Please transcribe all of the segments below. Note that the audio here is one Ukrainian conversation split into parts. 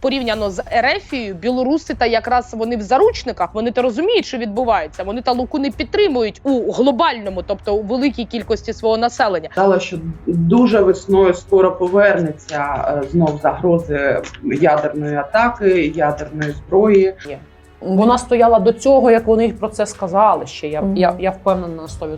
Порівняно з Ерефією, білоруси та якраз вони в заручниках, вони то розуміють, що відбувається. Вони та луку не підтримують у глобальному, тобто у великій кількості свого населення. Сказала, що дуже весною скоро повернеться е, знов загрози ядерної атаки, ядерної зброї. Вона стояла до цього, як вони про це сказали ще. Я, Мгм. я, я впевнена на 100%.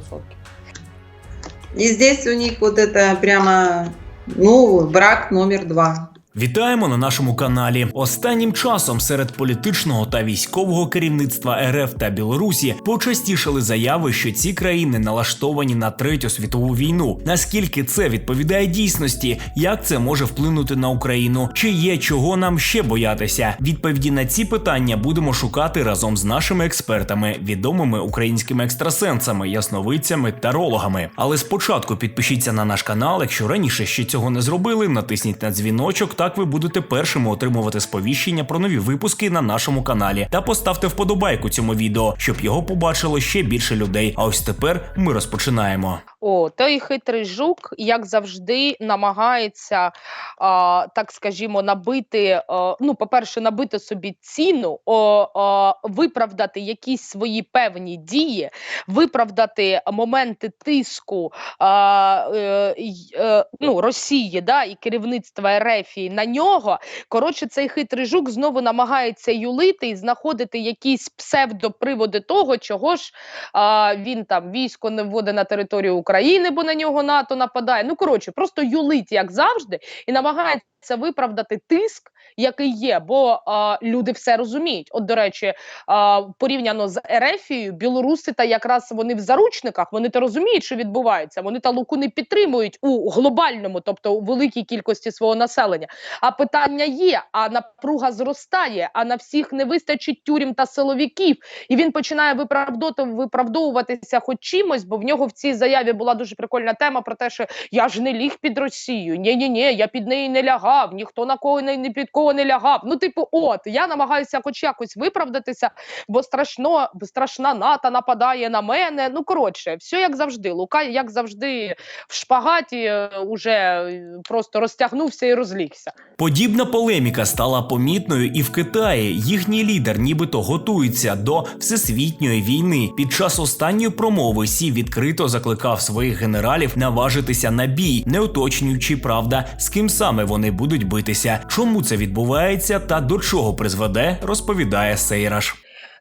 И здесь у них вот это прямо, ну, брак номер два. Вітаємо на нашому каналі. Останнім часом серед політичного та військового керівництва РФ та Білорусі почастішали заяви, що ці країни налаштовані на третю світову війну. Наскільки це відповідає дійсності? Як це може вплинути на Україну? Чи є чого нам ще боятися? Відповіді на ці питання будемо шукати разом з нашими експертами, відомими українськими екстрасенсами, ясновидцями, тарологами. Але спочатку підпишіться на наш канал, якщо раніше ще цього не зробили, натисніть на дзвіночок. Так ви будете першими отримувати сповіщення про нові випуски на нашому каналі. Та поставте вподобайку цьому відео, щоб його побачило ще більше людей. А ось тепер ми розпочинаємо. О, той хитрий жук, як завжди, намагається, а, так скажімо, набити. а, ну, по-перше, набити собі ціну, о, а, виправдати якісь свої певні дії, виправдати моменти тиску а, е, е, ну, Росії да, і керівництва Ерефії на нього. Коротше, цей хитрий жук знову намагається юлити і знаходити якісь псевдоприводи того, чого ж а, він там військо не вводить на територію України, бо на нього НАТО нападає. Ну коротше, просто юлить як завжди, і намагається виправдати тиск, який є, бо а, люди все розуміють. От, до речі, а, порівняно з Ерефією, білоруси та якраз вони в заручниках, вони то розуміють, що відбувається. Вони та луку не підтримують у глобальному, тобто у великій кількості свого населення. А питання є: а напруга зростає, а на всіх не вистачить тюрем та силовиків. І він починає виправдовувати, виправдовуватися хоч чимось, бо в нього в цій заяві була дуже прикольна тема про те, що я ж не ліг під Росію. Ні, ні, ні, я під неї не лягав, ніхто на кого не, під кого не лягав. Ну, типу, от я намагаюся хоч якось виправдатися, бо страшно, страшна НАТО нападає на мене. Ну коротше, все як завжди. Лука, як завжди, в шпагаті е, уже е, просто розтягнувся і розлігся. Подібна полеміка стала помітною і в Китаї. Їхній лідер, нібито готується до всесвітньої війни. Під час останньої промови Сі відкрито закликав своїх генералів наважитися на бій, не уточнюючи правда, з ким саме вони будуть битися. Чому це відбувається та до чого призведе, розповідає Сейраш.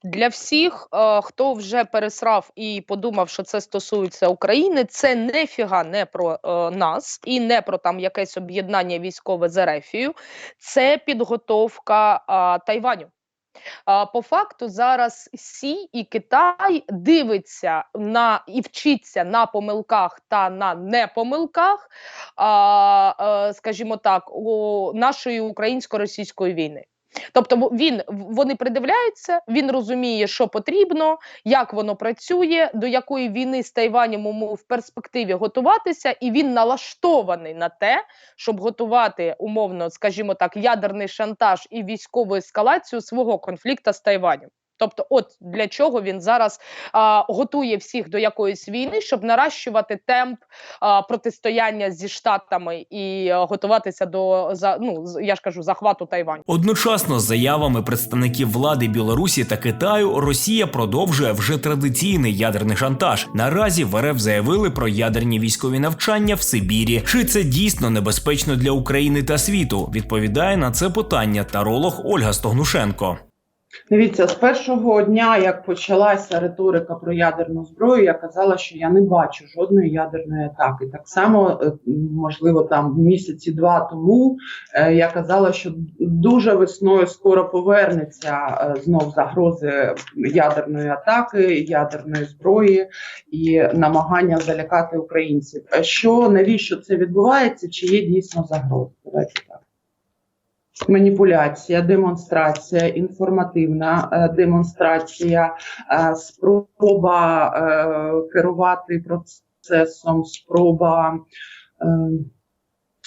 Для всіх, е, хто вже пересрав і подумав, що це стосується України, це нефіга не про е, нас і не про там якесь об'єднання військове з Ерефією, це підготовка Тайваню. По факту зараз Сі і Китай дивиться на і вчиться на помилках та на непомилках, е, скажімо так, у нашої українсько-російської війни. Тобто він вони придивляються, він розуміє, що потрібно, як воно працює, до якої війни з Тайванем йому в перспективі готуватися, і він налаштований на те, щоб готувати умовно, скажімо так, ядерний шантаж і військову ескалацію свого конфлікту з Тайванем. Тобто, от для чого він зараз а, готує всіх до якоїсь війни, щоб наращувати темп а, протистояння зі штатами і а, готуватися до за ну я ж кажу захвату Тайваню. Одночасно з заявами представників влади Білорусі та Китаю Росія продовжує вже традиційний ядерний шантаж. Наразі в РФ заявили про ядерні військові навчання в Сибірі. Чи це дійсно небезпечно для України та світу? Відповідає на це питання таролог Ольга Стогнушенко. Дивіться, з першого дня, як почалася риторика про ядерну зброю, я казала, що я не бачу жодної ядерної атаки. Так само, е, можливо, там місяці два тому е, я казала, що дуже весною скоро повернеться е, знов загрози ядерної атаки, ядерної зброї і намагання залякати українців. Що навіщо це відбувається? Чи є дійсно загрози? Давайте так. Маніпуляція, демонстрація, інформативна е, демонстрація, е, спроба е, керувати процесом, спроба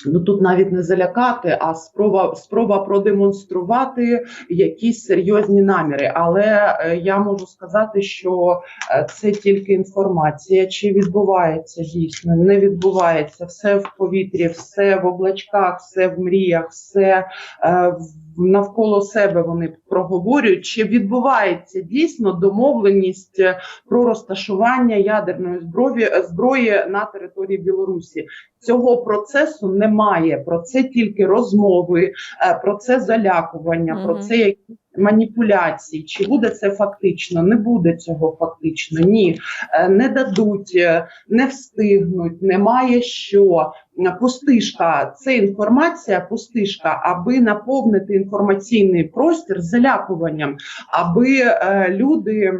Ну тут навіть не залякати, а спроба спроба продемонструвати якісь серйозні наміри. Але е, я можу сказати, що е, це тільки інформація. Чи відбувається дійсно? Не відбувається все в повітрі, все в облачках, все в мріях, все е, в- навколо себе вони проговорюють. Чи відбувається дійсно домовленість про розташування ядерної зброї зброї на території Білорусі? Цього процесу немає. Про це тільки розмови, е, про це залякування, про це якісь маніпуляції. Чи буде це фактично? Не буде цього фактично. Ні, Е, не дадуть, е, не встигнуть, немає що. Пустишка, це інформація, пустишка, аби наповнити інформаційний простір залякуванням, аби е, люди.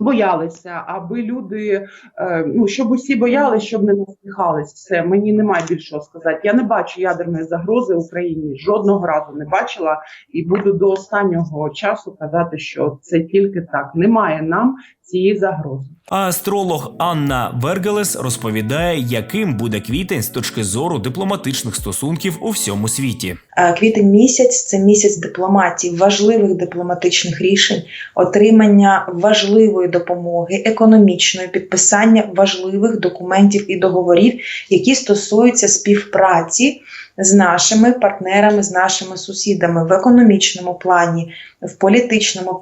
Боялися, аби люди, е, ну щоб усі боялися, щоб не насміхались. Все мені немає більшого сказати. Я не бачу ядерної загрози Україні. Жодного разу не бачила, і буду до останнього часу казати, що це тільки так. Немає нам цієї загрози. А астролог Анна Вергелес розповідає, яким буде квітень з точки зору дипломатичних стосунків у всьому світі. Е, Квітень місяць це місяць дипломатії, важливих дипломатичних рішень, отримання важливої допомоги, економічної підписання важливих документів і договорів, які стосуються співпраці з нашими партнерами, з нашими сусідами в економічному плані, в політичному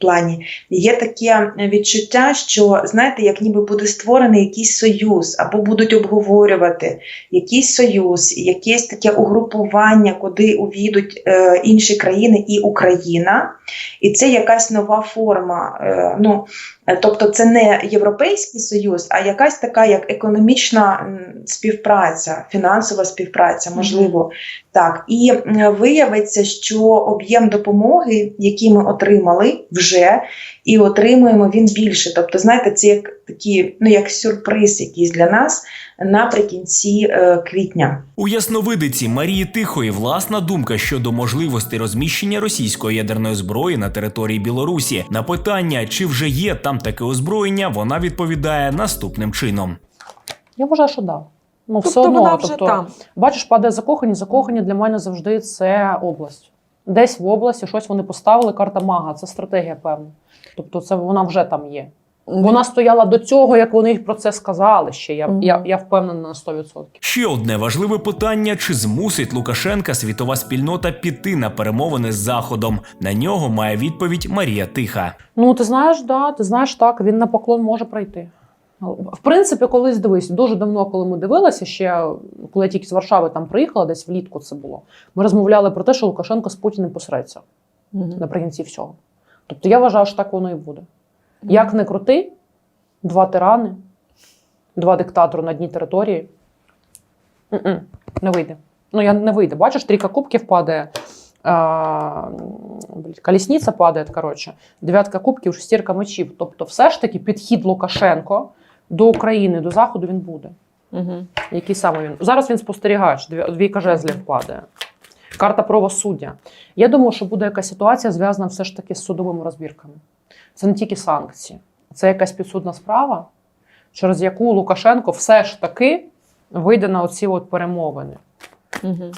плані. Є таке відчуття, що знаєте, як ніби буде створений якийсь союз, або будуть обговорювати якийсь союз, якесь таке угрупування, куди увійдуть е, інші країни і Україна, і це якась нова форма. Е, ну, тобто, це не Європейський Союз, а якась така як економічна співпраця, фінансова співпраця, можливо. Так, і виявиться, що об'єм допомоги, який ми отримали вже, і отримуємо він більше. Тобто, знаєте, це як такі, ну як сюрприз якийсь для нас наприкінці е, квітня. У ясновидиці Марії Тихої власна думка щодо можливості розміщення російської ядерної зброї на території Білорусі. На питання, чи вже є там таке озброєння, вона відповідає наступним чином. Я вважаю, що да. Ну, все Тобто одно, вона вже тобто, там. бачиш, падає закохані. Закохані для мене завжди це область. Десь в області щось вони поставили, карта мага, це стратегія певна. Тобто, це вона вже там є. Вона стояла до цього, як вони про це сказали ще. Я, Мгм. я, я впевнена на 100%. Ще одне важливе питання: чи змусить Лукашенка світова спільнота піти на перемовини з Заходом? На нього має відповідь Марія Тиха. Ну, ти знаєш, да, ти знаєш так, він на поклон може пройти. В принципі, колись дивись, дуже давно, коли ми дивилися, ще коли я тільки з Варшави там приїхала, десь влітку це було. Ми розмовляли про те, що Лукашенко з Путіним посереться Мгм. наприкінці всього. Тобто я вважаю, що так воно і буде. Як не крути, два тирани, два диктатори на одній території. М-м, не вийде. Ну, я не вийде. Бачиш, трійка кубків падає. А, колісниця падає, коротше, дев'ятка кубків, шестірка мечів. Тобто, все ж таки підхід Лукашенко до України, до Заходу він буде. Мгм. Який саме він? Зараз він спостерігач, дві- двійка жезлів падає. Карта правосуддя. Я думаю, що буде якась ситуація зв'язана все ж таки з судовими розбірками. Це не тільки санкції, це якась підсудна справа, через яку Лукашенко все ж таки вийде на оці от перемовини. Мгм.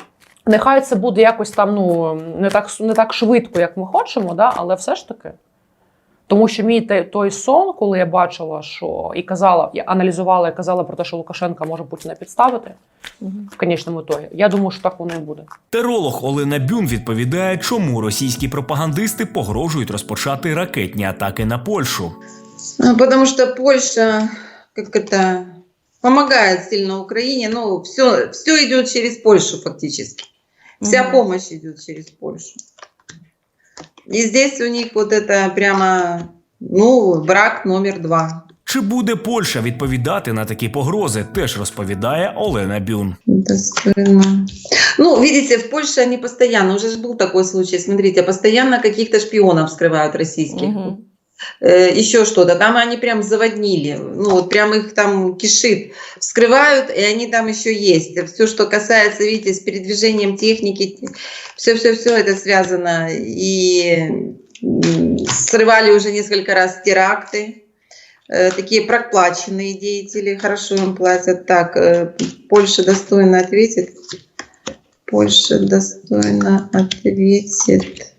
Нехай це буде якось там ну, не, так, не так швидко, як ми хочемо, да? але все ж таки. Тому що мій те- той сон, коли я бачила, що і казала, я аналізувала і казала про те, що Лукашенка може Путіна підставити в конечному ітогі. Я думаю, що так воно і буде. Теролог Олена Бюн відповідає, чому російські пропагандисти погрожують розпочати ракетні атаки на Польщу. А, Потому что Польша, как это, помогает сильно Украине. Ну, все, все идет через Польшу фактически. Вся помощь идет через Польшу. И здесь у них вот это прямо, ну, брак номер два. Чи буде Польща відповідати на такі погрози? Теж розповідає Олена Бюн. Достойно. Ну, видите, в Польше они постоянно, уже ж был такой случай, смотрите, постоянно каких-то шпионов скрывают российских. Мгм. Э, еще что-то. Там они прям заводнили, ну вот прям их там кишит, вскрывают, и они там еще есть. Все, что касается, видите, с передвижением техники, все-все-все это связано. И срывали уже несколько раз теракты. э, такие проплаченные деятели, хорошо им платят. Так, э, Польша достойно ответит. Польша достойно ответит.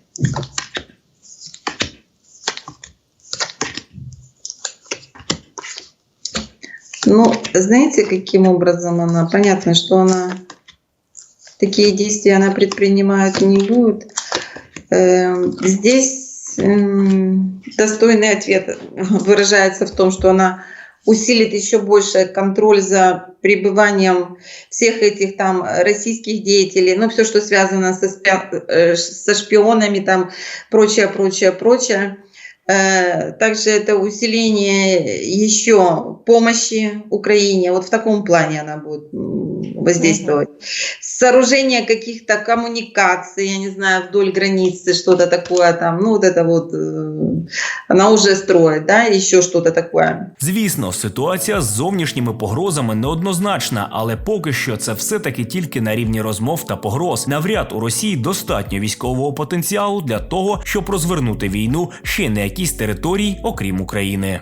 Ну, знаете, каким образом она? Понятно, что она такие действия она предпринимать не будет. Эм, Здесь эм, достойный ответ выражается в том, что она усилит еще больше контроль за пребыванием всех этих там российских деятелей, ну все, что связано со, э, со шпионами, там прочее, прочее, прочее. Э, Также это усиление еще помощи Украине. Вот в таком плане она будет воздействовать. Сооружение каких-то коммуникаций, я не знаю, вдоль границы, что-то такое там. Ну вот это вот э, она уже строит, да, еще что-то такое. Звісно, ситуація з зовнішніми погрозами неоднозначна, але поки що це все таки тільки на рівні розмов та погроз. Навряд у Росії достатньо військового потенціалу для того, щоб розвернути війну ще на якійсь території, окрім України.